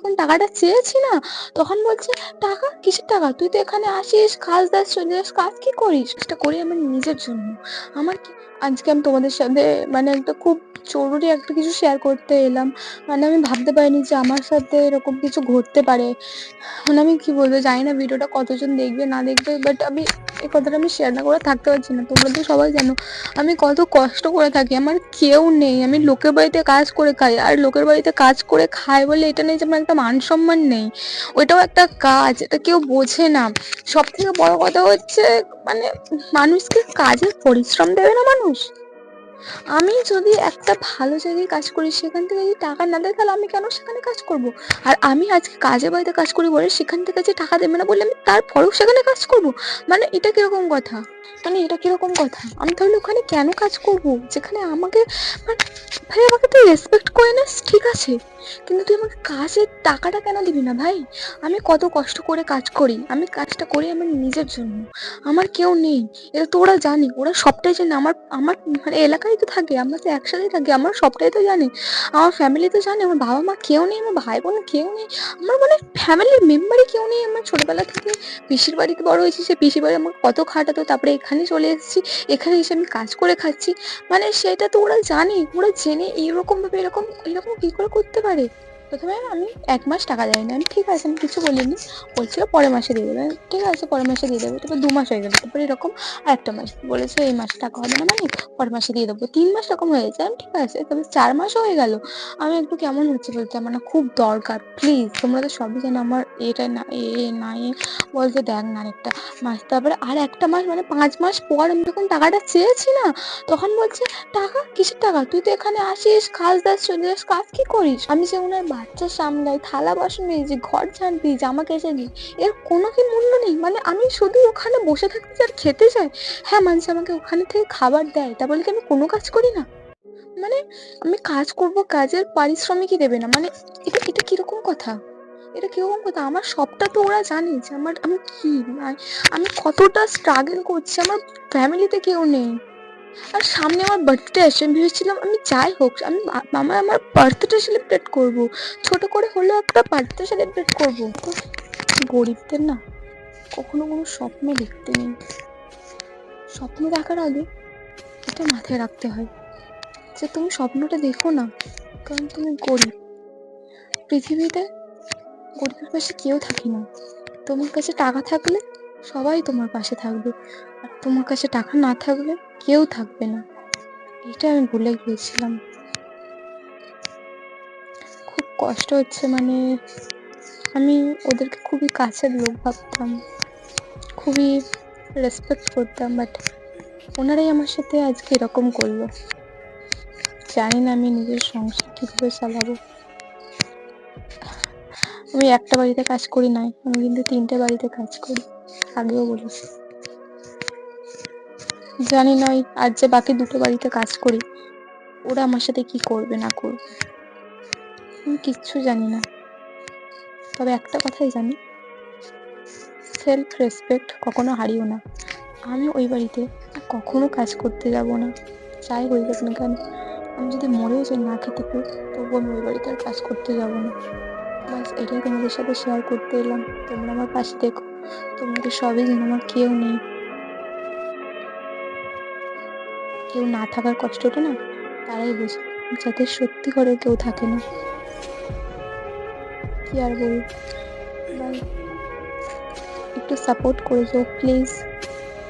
যখন টাকাটা চেয়েছি না, তখন বলছে, টাকা? কিসের টাকা? তুই তো এখানে আসিস কাজ দাস, চলে যাস, কাজ কি করিস? কাজটা করি আমার নিজের জন্য। আমার কি, আজকে আমি তোমাদের সাথে মানে একটা খুব জরুরি একটা কিছু শেয়ার করতে এলাম। মানে আমি ভাবতে পারিনি যে আমার সাথে এরকম কিছু ঘটতে পারে। মানে আমি কি বলব, জানি না ভিডিওটা কতজন দেখবে, না দেখবে বাট আমি এই কথাটা আমি শেয়ার না করে থাকতে পারছি না। তোমরা তো সবাই জানো, আমি কত কষ্ট করে থাকি। আমার কেউ নেই। আমি লোকের বাড়িতে কাজ করে খাই, আর লোকের বাড়িতে কাজ করে খাই বলে এটা নেই যে আমার একটা মান সম্মান নেই। ওইটাও একটা কাজ, এটা কেউ বোঝে না। সব থেকে বড় কথা হচ্ছে মানে মানুষকে কাজের পরিশ্রম দেবে না মানুষ? আমি যদি একটা ভালো জায়গায় কাজ করি, সেখান থেকে যদি টাকা না দেয়, তাহলে আমি কেন সেখানে কাজ করব? আর আমি আজকে কাজের বাড়িতে কাজ করি বলে সেখান থেকে যে টাকা দেবে না বলে আমি তারপরেও সেখানে কাজ করব? মানে এটা কীরকম কথা? মানে এটা কীরকম কথা? আমি তাহলে ওখানে কেন কাজ করব? যেখানে আমাকে মানে ভাই, আমাকে তুই রেসপেক্ট করে নিস, ঠিক আছে? কিন্তু তুই আমাকে কাজের টাকাটা কেন দিবি না, ভাই? আমি কত কষ্ট করে কাজ করি, আমি কাজটা করি আমার নিজের জন্য। আমার কেউ নেই, এটা তো ওরা জানে, ওরা সবটাই জানে। আমার আমার মানে এলাকায় তো থাকে, আমরা তো একসাথেই থাকি, আমার সবটাই তো জানে। আমার ফ্যামিলি তো জানে, আমার বাবা মা কেউ নেই, আমার ভাই বোন কেউ নেই, আমার মানে ফ্যামিলির মেম্বারই কেউ নেই। আমার ছোটবেলা থেকে পিসির বাড়িতে বড় হয়েছি সে পিসির বাড়ি আমাকে কত খাটাতো, তারপরে এখানে চলে এসেছি, এখানে এসে আমি কাজ করে খাচ্ছি। মানে সেটা তো ওরা জানে, ওরা জেনে এরকম ভাবে এরকম এরকম কি করে করতে পারে? প্রথমে আমি এক মাস টাকা দেয় দেয়নি। আমি ঠিক আছে, আমি কিছু বলিনি। বলছিল পরের মাসে দিয়ে দেবে। ঠিক আছে, পরের মাসে দিয়ে দেবে। তারপর দু মাস হয়ে গেল। তারপরে এরকম আর একটা মাস বলেছে, এই মাসে টাকা হবে না মানে পরের মাসে দিয়ে দেবো। তিন মাস এরকম হয়ে হয়েছে আমি ঠিক আছে তবে চার মাসও হয়ে গেল। আমি একটু কেমন হচ্ছে বলতে, আমার না খুব দরকার। প্লিজ তোমরা তো সবই জানো আমার এটা না, এ না, এ বলতে দেখ না আরেকটা মাস। তারপরে আর একটা মাস মানে পাঁচ মাস পর আমি যখন টাকাটা চেয়েছি না, তখন বলছে, টাকা? কিসের টাকা? তুই তো এখানে আসিস খাস দাস, চলে যাস, কাজ কি করিস? আমি ওনার বাচ্চা সামলাই থালা বাসন মেজে, ঘর ঝাড়বি জামা কেচে এর কোনো কি মূল্য নেই? মানে আমি শুধু ওখানে বসে থাকতে চাই খেতে চাই? হ্যাঁ মানুষ আমাকে ওখানে থেকে খাবার দেয়, তা বলে কি আমি কোনো কাজ করি না? মানে আমি কাজ করব, কাজের পারিশ্রমিকই দেবে না। মানে এটা এটা কীরকম কথা? এটা কীরকম কথা? আমার সবটা তো ওরা জানে যে আমার, আমি কি? মানে আমি কতটা স্ট্রাগল করছি? আমার ফ্যামিলিতে কেউ নেই। আর সামনে আমার বার্থডে আসছে আমি ভেবেছিলাম আমি যাই হোক, আমি আমার আমার বার্থডে সেলিব্রেট করব। ছোট করে হলেও একটা বার্থডে সেলিব্রেট করব। তো গরিবদের না কখনো কোনো স্বপ্ন দেখতে নেই। স্বপ্ন দেখার আগে এটা মাথায় রাখতে হয় যে তুমি স্বপ্নটা দেখো না, কারণ তুমি গরিব। পৃথিবীতে গরিবের পাশে কেউ থাকে না। তোমার কাছে টাকা থাকলে সবাই তোমার পাশে থাকবে। আর তোমার কাছে টাকা না থাকলে কেউ থাকবে না। এটা আমি ভুলে গিয়েছিলাম। খুব কষ্ট হচ্ছে মানে আমি ওদেরকে খুবই কাছের লোক ভাবতাম। খুবই রেসপেক্ট করতাম বাট ওনারাই আমার সাথে আজকে এরকম করল। জানি না আমি নিজের সংসার কীভাবে চালাবো। আমি একটা বাড়িতে কাজ করি নাই, আমি কিন্তু তিনটে বাড়িতে কাজ করি, আগেও বলেছি। জানি না ওই আর যে বাকি দুটো বাড়িতে কাজ করি, ওরা আমার সাথে কি করবে না করবে, আমি কিচ্ছু জানি না। তবে একটা কথাই জানি সেলফ রেসপেক্ট কখনো হারিও না। আমি ওই বাড়িতে কখনো কাজ করতে যাব না, যাই হয়ে যাক না কেন, আমি যদি মরেও যাই না খেতে পেয়ে, তবুও আমি ওই বাড়িতে আর কাজ করতে যাব না। ব্যাস এটাই তোমাদের সাথে শেয়ার করতে এলাম। তোমরা আমার পাশে দেখো। তোমরা তো সবই যেন আমার কেউ নেই। কেউ না থাকার কষ্টটা না, তারাই বোঝে যাদের সত্যি করে কেউ থাকে না। কি আর বলব? একটু সাপোর্ট করে যাও প্লিজ